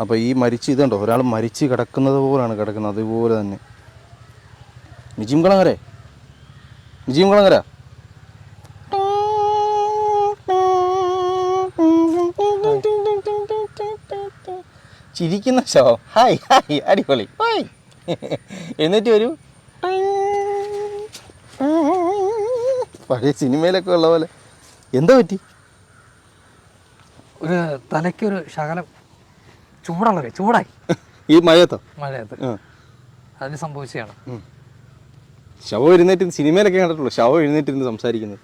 അപ്പോൾ ഈ മരിച്ച് ഇതുണ്ടോ? ഒരാൾ മരിച്ച് കിടക്കുന്നത് പോലാണ് കിടക്കുന്നത്. അതുപോലെ തന്നെ. നിജിം കളങ്ങരെ? നിജിം കളങ്ങര? ചിരിക്കുന്ന ഷോ ഹായ് ഹായ് അടിപൊളി. ഹായ്. എന്നിട്ട് വരൂ. പഴയ സിനിമയിലൊക്കെ ഉള്ള പോലെ. എന്താ പറ്റി? ഒരു തലയ്ക്കൊരു ശകലം ചൂടുള്ളത് ചൂടായി. ഈ മഴയത്തോ? മഴയത്ത്. അതിന് സംഭവിച്ചതാണ്. ശവം എഴുന്നേറ്റ് സിനിമയിലൊക്കെ കണ്ടിട്ടുള്ളൂ ശവം എഴുന്നേറ്റിരുന്ന് സംസാരിക്കുന്നത്.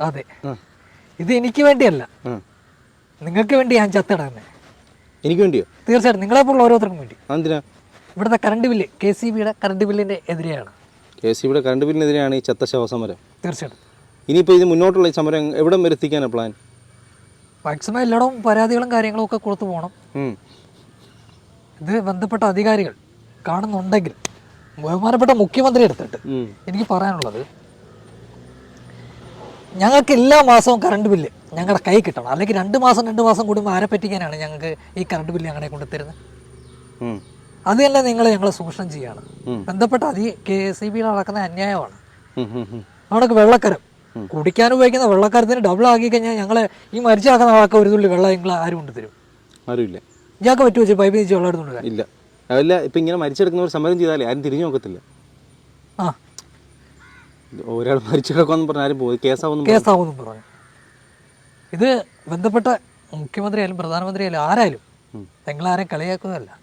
അതെ. ഇത് എനിക്ക് വേണ്ടിയല്ല. നിങ്ങൾക്ക് വേണ്ടി ഞാൻ ചത്തിടന്നെ. എനിക്ക് വേണ്ടിയോ? തീർച്ചയായിട്ടും നിങ്ങളെ പോലുള്ള ഓരോരുത്തർക്കും വേണ്ടി. എന്തിനാ? ഇവിടുത്തെ കറണ്ട് ബില്ല് കെ സി ബിയുടെ കറണ്ട് ബില്ലിന്റെ എതിരെയാണ്. കെ സി ബിയുടെ കറണ്ട് ബില്ലിനെതിരെയാണ് ഈ ചത്ത ശവ സമരം. തീർച്ചയായിട്ടും. ഇനിയിപ്പോൾ ഇത് മുന്നോട്ടുള്ള ഈ സമരം എവിടം വരെ എത്തിക്കാനാണ് പ്ലാൻ മാക്സിമം എല്ലായിടവും പരാതികളും കാര്യങ്ങളും ഒക്കെ കൊടുത്തു പോകണം ഇത് ബന്ധപ്പെട്ട അധികാരികൾ കാണുന്നുണ്ടെങ്കിൽ ബഹുമാനപ്പെട്ട മുഖ്യമന്ത്രി എടുത്തിട്ട് എനിക്ക് പറയാനുള്ളത് ഞങ്ങൾക്ക് എല്ലാ മാസവും കറണ്ട് ബില്ല് ഞങ്ങളുടെ കൈ കിട്ടണം. അല്ലെങ്കിൽ രണ്ട് മാസം രണ്ട് മാസം കൂടുമ്പോൾ ആരെ പറ്റിക്കാനാണ് ഞങ്ങൾക്ക് ഈ കറണ്ട് ബില്ല് ഞങ്ങളെ കൊണ്ട് തരുന്നത്. അത് തന്നെ നിങ്ങൾ ഞങ്ങളെ ചൂഷണം ചെയ്യാണ്. ബന്ധപ്പെട്ട അതി കെ സി ബിയിൽ നടക്കുന്ന അന്യായമാണ്. അവിടെയൊക്കെ വെള്ളക്കരം. കുടിക്കാൻ ഉപയോഗിക്കുന്ന വെള്ളക്കാരത്തിന് ഡബിൾ ആക്കി കഴിഞ്ഞാൽ ഞങ്ങൾ ഈ മരിച്ചാക്കുന്ന ആൾക്ക് ഒരു തുള്ളി വെള്ളം നിങ്ങൾ ആരും കൊണ്ട് തരും. ആരുമില്ല. ഇയാൾക്ക് പറ്റുമോ വെച്ച് പൈപ്പ് തിരിച്ച് വെള്ളം എടുത്തുകൊണ്ട് വരാൻ. ഇല്ല. അതല്ല ഇപ്പം ഇങ്ങനെ മരിച്ചെടുക്കുന്നവർ സമരം ചെയ്താലേ ആരും തിരിഞ്ഞു നോക്കത്തില്ല. ആ. ഒരാൾ മരിച്ചു കിടക്കുമെന്ന് പറഞ്ഞാൽ ആരും പോയി കേസാവുന്നു കേസാവും പറഞ്ഞു. ഇത് ബന്ധപ്പെട്ട മുഖ്യമന്ത്രിയായാലും പ്രധാനമന്ത്രിയായാലും ആരായാലും. നിങ്ങളാരെയും കളിയാക്കുന്നതല്ല.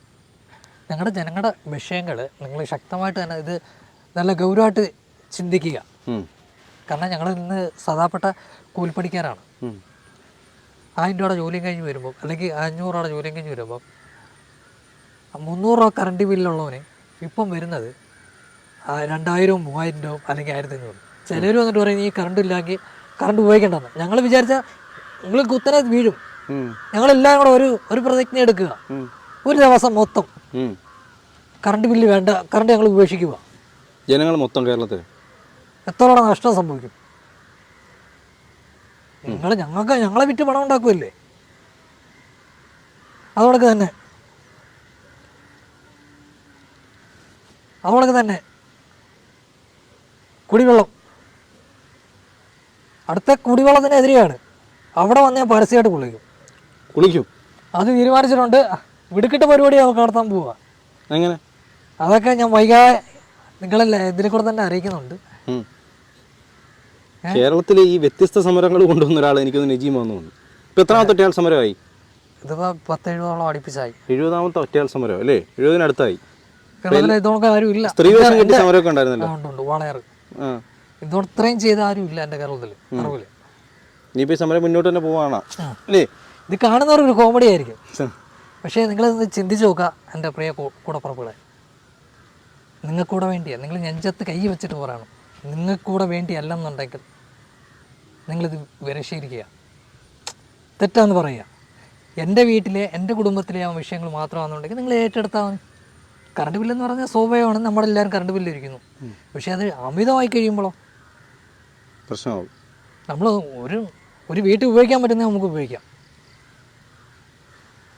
ഞങ്ങളുടെ ജനങ്ങളുടെ വിഷയങ്ങൾ നിങ്ങൾ ശക്തമായിട്ട് തന്നെ ഇത് നല്ല ഗൗരവമായിട്ട് ചിന്തിക്കുക. കാരണം ഞങ്ങൾ ഇന്ന് സദാപ്പെട്ട കൂലിപ്പണിക്കാരാണ്. ആയിരം രൂപയുടെ ജോലിയും കഴിഞ്ഞ് വരുമ്പോൾ അല്ലെങ്കിൽ അഞ്ഞൂറ് രൂപയുടെ ജോലിയും കഴിഞ്ഞ് വരുമ്പോൾ മുന്നൂറ് രൂപ കറണ്ട് ബില്ലുള്ളവന് ഇപ്പം വരുന്നത് രണ്ടായിരവും മൂവായിരം രൂപ അല്ലെങ്കിൽ ആയിരത്തി അഞ്ഞൂറ് ചിലർ വന്നിട്ട് പറയും ഈ കറണ്ട് ഇല്ലെങ്കിൽ കറണ്ട് ഉപയോഗിക്കേണ്ടെന്ന്. ഞങ്ങൾ വിചാരിച്ച നിങ്ങൾ കുത്തനെ വീഴും. ഞങ്ങളെല്ലാം കൂടെ ഒരു ഒരു പ്രതിജ്ഞ എടുക്കുക. ഒരു ദിവസം മൊത്തം. കറണ്ട് ബില്ല് വേണ്ട കറണ്ട് ഞങ്ങൾ ഉപേക്ഷിക്കുക. ജനങ്ങൾ മൊത്തം കേരളത്തിൽ എത്രയോളം നഷ്ടം സംഭവിക്കും? നിങ്ങൾ ഞങ്ങൾക്ക് ഞങ്ങളെ വിറ്റ് പണം ഉണ്ടാക്കുമല്ലേ അതോടൊക്കെ തന്നെ. അതോടൊക്കെ തന്നെ. കുടിവെള്ളം. അടുത്ത കുടിവെള്ളത്തിനെതിരെയാണ്. അവിടെ വന്ന് ഞാൻ പരസ്യമായിട്ട് കുളിക്കും. കുളിക്കും? അത് തീരുമാനിച്ചിട്ടുണ്ട്. വിടുക്കിട്ട പരിപാടി നമുക്ക് നടത്താൻ പോവാ. എങ്ങനെ? അതൊക്കെ ഞാൻ വൈകാതെ നിങ്ങളല്ലേ ഇതിനെ കൂടെ തന്നെ അറിയിക്കുന്നുണ്ട്. കേരളത്തിലെ ഈ വ്യത്യസ്ത സമരങ്ങൾ കൊണ്ടുവന്ന ഒരാൾ എനിക്കൊന്ന് നിജീം വന്നു ഇപ്പൊ എത്രാമത്തെ ഒറ്റയാൾ സമരമായി? ഇതിപ്പോ പത്തെഴുപതോളം അടുപ്പിച്ചായി. എഴുപതാമത്തെ ഒറ്റയാൾ സമരം അല്ലേ? എഴുപതിനടുത്തായി സമരമൊക്കെ ഉണ്ടായിരുന്നല്ലോ. ഇത്രയും ചെയ്ത ആരും ഇല്ല കേരളത്തിൽ അറിവിൽ. ഇനിയിപ്പോൾ ഈ സമരം മുന്നോട്ട് തന്നെ പോവാണോ? അല്ലേ? ഇത് കാണുന്നവർ ഒരു കോമഡി ആയിരിക്കും. പക്ഷേ നിങ്ങൾ ചിന്തിച്ചു നോക്കുക എന്റെ പ്രിയ കൂടപ്പുറപ്പുകളെ. നിങ്ങൾക്കൂടെ വേണ്ടിയാ നിങ്ങൾ നെഞ്ചത്ത് കൈ വെച്ചിട്ട് പറയണം നിങ്ങൾക്കൂടെ വേണ്ടി അല്ലെന്നുണ്ടെങ്കിൽ നിങ്ങളിത് വിരശീലിക്കുക തെറ്റാന്ന് പറയുക. എന്റെ വീട്ടിലെ എന്റെ കുടുംബത്തിലെ ആ വിഷയങ്ങൾ മാത്രമാണെന്നുണ്ടെങ്കിൽ നിങ്ങൾ ഏറ്റെടുത്താൽ മതി. കറണ്ട് ബില്ലെന്ന് പറഞ്ഞാൽ സ്വാഭാവികമാണ്. നമ്മളെല്ലാവരും കറണ്ട് ബില്ല് ഇരിക്കുന്നു പക്ഷേ അത് അമിതമായി കഴിയുമ്പോഴോ? പ്രശ്നമാവും. നമ്മൾ ഒരു ഒരു വീട്ടിൽ ഉപയോഗിക്കാൻ പറ്റുന്നത് നമുക്ക് ഉപയോഗിക്കാം.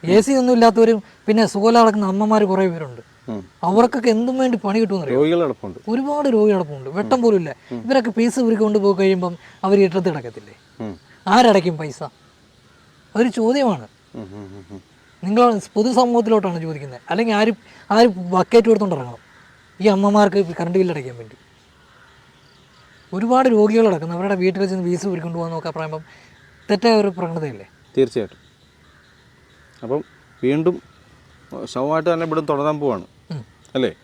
എ സി ഒന്നും ഇല്ലാത്തവരും പിന്നെ സുഖല കിടക്കുന്ന അമ്മമാർ കുറേ പേരുണ്ട്. അവർക്കൊക്കെ എന്തും വേണ്ടി പണി രോഗികളടപ്പമുണ്ട് ഒരുപാട് രോഗികളടപ്പുണ്ട് വെട്ടം പോലും ഇല്ല ഇവരൊക്കെ പൈസ ഇവർക്ക് കൊണ്ടുപോയി കഴിയുമ്പം അവർ ഇട്ടത്ത് കിടക്കത്തില്ലേ. ആരടയ്ക്കും പൈസ? അതൊരു ചോദ്യമാണ്. നിങ്ങൾ പൊതുസമൂഹത്തിലോട്ടാണ് ചോദിക്കുന്നത്. അല്ലെങ്കിൽ ആര് ആര് ബക്കറ്റ് കൊടുത്തോണ്ട് ഇറങ്ങണം? ഈ അമ്മമാർക്ക് കറണ്ട് ബില്ല് അടയ്ക്കാൻ വേണ്ടി. ഒരുപാട് രോഗികൾ അടക്കുന്നു അവരുടെ വീട്ടിൽ ചെന്ന് വീസ് ഉരുക്കൊണ്ട് നോക്കാൻ പറയുമ്പം തെറ്റായ ഒരു പ്രവണതയല്ലേ? തീർച്ചയായിട്ടും. അപ്പം വീണ്ടും ശവമായിട്ട് തന്നെ ഇവിടെ തുടരാൻ പോവാണ്. അല്ലേ.